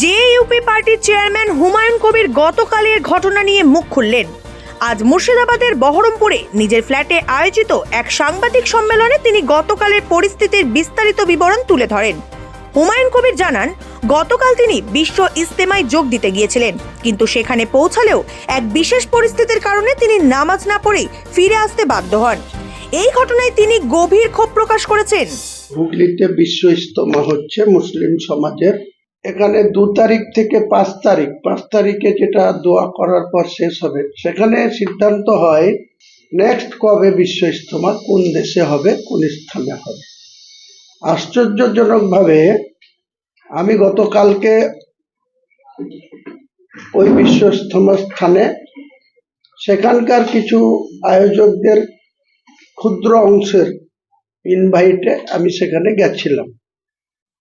JUP পার্টির chairman Humayun Kabir গতকালের ঘটনা নিয়ে মুখ খুললেন। আজ মুর্শিদাবাদের বহরমপুরে নিজের ফ্ল্যাটে আয়োজিত এক সাংবাদিক সম্মেলনে তিনি গতকালের পরিস্থিতির বিস্তারিত বিবরণ তুলে ধরেন। হুমায়ুন কবির জানান, গতকাল তিনি বিশ্ব ইস্তেমায় যোগ দিতে গিয়েছিলেন, কিন্তু সেখানে পৌঁছালেও এক বিশেষ পরিস্থিতির কারণে তিনি নামাজ না পড়েই ফিরে আসতে বাধ্য হন। এই ঘটনায় তিনি গভীর ক্ষোভ প্রকাশ করেছেন। হুগলিতে বিশ্ব ইস্তমা হচ্ছে মুসলিম সমাজের এখানে দু তারিখ থেকে পাঁচ তারিখ। পাঁচ তারিখে যেটা দোয়া করার পর শেষ হবে। সেখানে সিদ্ধান্ত হয় নেক্সট কবে বিশ্ব ইস্তমা কোন দেশে হবে, কোন স্থানে হবে। আশ্চর্যজনকভাবে আমি গতকালকে ওই বিশ্ব ইস্তমা স্থানে সেখানকার কিছু আয়োজকদের ক্ষুদ্র অংশের ইনভাইটে আমি সেখানে গেছিলাম।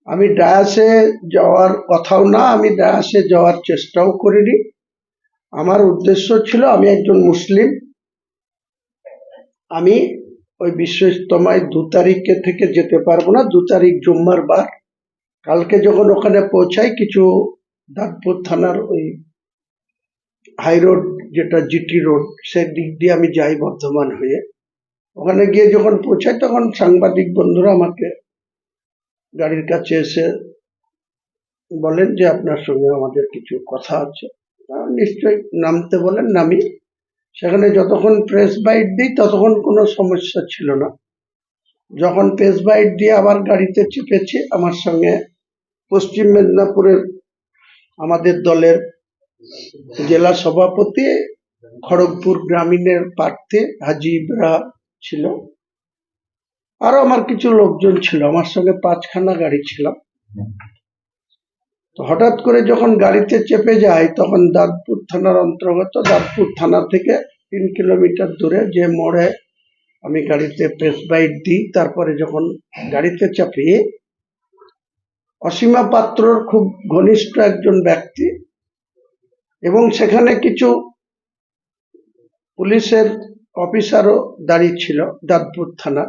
আমি ডায়াসে যাওয়ার কথাও না, আমি ডায়াসে যাওয়ার চেষ্টাও করিনি। আমার উদ্দেশ্য ছিল, আমি একজন মুসলিম। আমি ওই বিশ্ব ইস্তমায় দু তারিখে থেকে যেতে পারব না, দু তারিখ জুম্মার বার। কালকে যখন ওখানে পৌঁছাই, কিছু দাঁতপুর থানার ওই হাই রোড, যেটা জিটি রোড সে দিক দিয়ে আমি যাই বর্ধমান হয়ে। ওখানে গিয়ে যখন পৌঁছাই, তখন সাংবাদিক বন্ধুরা আমাকে গাড়ির কাছে এসে বলেন যে আপনার সঙ্গে আমাদের কিছু কথা আছে। নিশ্চয়ই নামতে বলেন নামি সেখানে যতক্ষণ প্রেস বাইট দিই, ততক্ষণ কোনো সমস্যা ছিল না। যখন প্রেস বাইট দিয়ে আবার গাড়িতে চেপেছি, আমার সঙ্গে পশ্চিম মেদিনীপুরের আমাদের দলের জেলা সভাপতি খড়গপুর গ্রামীণের প্রার্থী হাজি ইবরা ছিল। আরও আমার কিছু লোকজন ছিল, আমার সঙ্গে পাঁচখানা গাড়ি ছিল। তো হঠাৎ করে যখন গাড়িতে চেপে যাই তখন দাঁতপুর থানার অন্তর্গত, দাঁতপুর থানা থেকে তিন কিলোমিটার দূরে যে মোড়ে আমি গাড়িতে প্রেস বাইট দিই, তারপরে যখন গাড়িতে চাপি, অসীমা পাত্রর খুব ঘনিষ্ঠ একজন ব্যক্তি এবং সেখানে কিছু পুলিশের অফিসারও দাঁড়িয়ে ছিল, দাঁতপুর থানা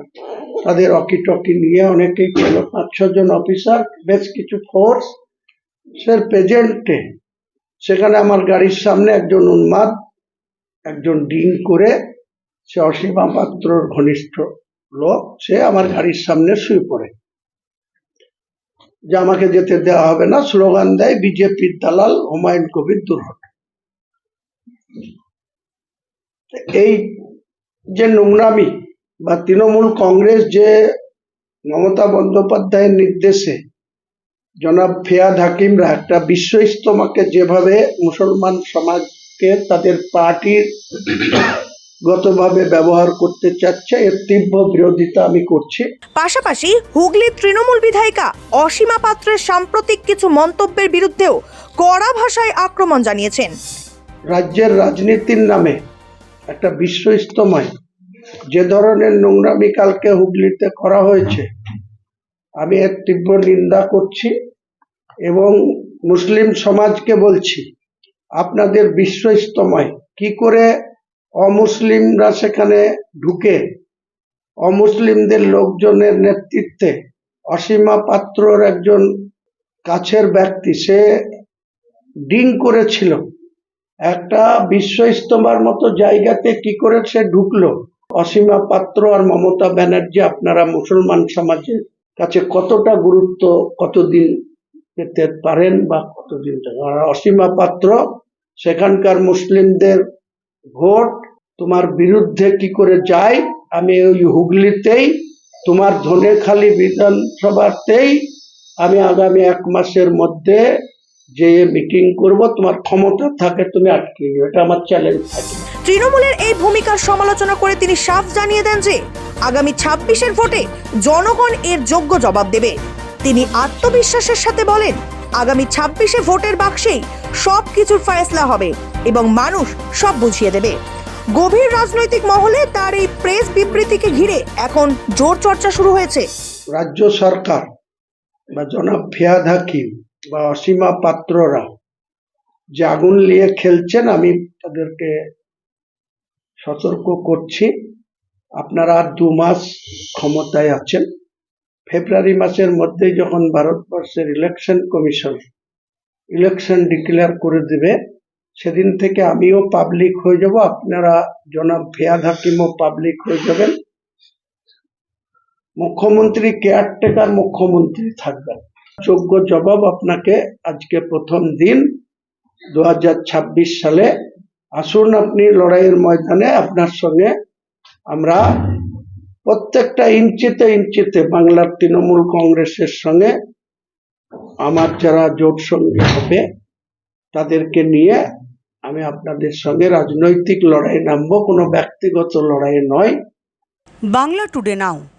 তাদের অকি টকি নিয়ে অনেকেই ছিল। পাঁচ ছজন অফিসার বেশ কিছু ফোর্স সে প্রেজেন্টে সেখানে আমার গাড়ির সামনে একজন উন্মাদ, একজন ডিন করে সে অসীমা পাত্রর ঘনিষ্ঠ লোক, সে আমার গাড়ির সামনে শুয়ে পড়ে। যে আমাকে যেতে দেওয়া হবে না, স্লোগান দেয়, বিজেপির দালাল হুমায়ুন কবির দুর্ঘট এই যে নোংরামি বা তৃণমূল কংগ্রেস যে মমতা বন্দ্যোপাধ্যায়ের নির্দেশে জনাব ফেয়াদ হাকিমরা একটা বিশ্ব ইস্তমাকে যেভাবে মুসলমান সমাজকে তাদের পার্টির গতভাবে ব্যবহার করতে চাচ্ছে এর তীব্র বিরোধিতা আমি করছি। পাশাপাশি হুগলির তৃণমূল বিধায়িকা অসীমা পাত্রের সাম্প্রতিক কিছু মন্তব্যের বিরুদ্ধেও কড়া ভাষায় আক্রমণ জানিয়েছেন। রাজ্যের রাজনীতির নামে একটা বিশ্ব ইস্তমায় যে ধরনের নোংরামি কালকে হুগলিতে করা হয়েছে, আমি এর তীব্র নিন্দা করছি এবং মুসলিম সমাজকে বলছি, আপনাদের বিশ্ব ইস্তমায় কি করে অমুসলিমরা সেখানে ঢুকে, অমুসলিমদের লোকজনের নেতৃত্বে অসীমা পাত্রর একজন কাছের ব্যক্তি, সে ডিং করেছিল। একটা বিশ্ব ইস্তমার মতো জায়গাতে কি করে সে ঢুকলো? অসীমা পাত্র আর মমতা ব্যানার্জি আপনারা মুসলমান সমাজের কাছে কতটা গুরুত্ব কতদিন পেতে পারেন বা কতদিন আর অসীমা পাত্র, সেখানকার মুসলিমদের ভোট তোমার বিরুদ্ধে কি করে যায়? আমি ওই হুগলিতেই, তোমার ধনেখালি বিধানসভাতেই আমি আগামী এক মাসের মধ্যে যে মিটিং করব তোমার ক্ষমতা থাকে তুমি আটকে এটা আমার চ্যালেঞ্জ থাকে। তৃণমূলের এই ভূমিকার সমালোচনা করে তিনি সাফ জানিয়ে দেন যে আগামী ছাব্বিশের ভোটে জনগণ এর যোগ্য জবাব দেবে। তিনি আত্মবিশ্বাসের সাথে বলেন আগামী ছাব্বিশে ভোটের বাক্সেই সব কিছুর ফয়সলা হবে এবং মানুষ সব বুঝিয়ে দেবে। গভীর রাজনৈতিক মহলে তার এই প্রেস বিবৃতিকে ঘিরে এখন জোর চর্চা শুরু হয়েছে। রাজ্য সরকার বা জনাব ফিয়াদ হাকিম বা অসীমা পাত্ররা যে আগুন নিয়ে খেলছেন, আমি তাদেরকে সতর্ক করছি। আপনারা দু মাস ক্ষমতায় আছেন। ফেব্রুয়ারি মাসের মধ্যেই যখন ভারতবর্ষের ইলেকশন কমিশন ইলেকশন ডিক্লেয়ার করে দেবে, সেদিন থেকে আমিও পাবলিক হয়ে যাব। আপনারা জনাব ফেয়াদ হাকিমও পাবলিক হয়ে যাবেন। মুখ্যমন্ত্রী কেয়ারটেকার মুখ্যমন্ত্রী থাকবেন। যোগ্য জবাব আপনাকে আজকে প্রথম দিন দু সালে। আসুন আপনি লড়াইয়ের ময়দানে আপনার সঙ্গে আমরা প্রত্যেকটা ইঞ্চিতে ইঞ্চিতে বাংলার তৃণমূল কংগ্রেসের সঙ্গে আমার যারা জোট সঙ্গী হবে, তাদেরকে নিয়ে আমি আপনাদের সঙ্গে রাজনৈতিক লড়াই নামবো। কোনো ব্যক্তিগত লড়াই নয়। Bangla today now.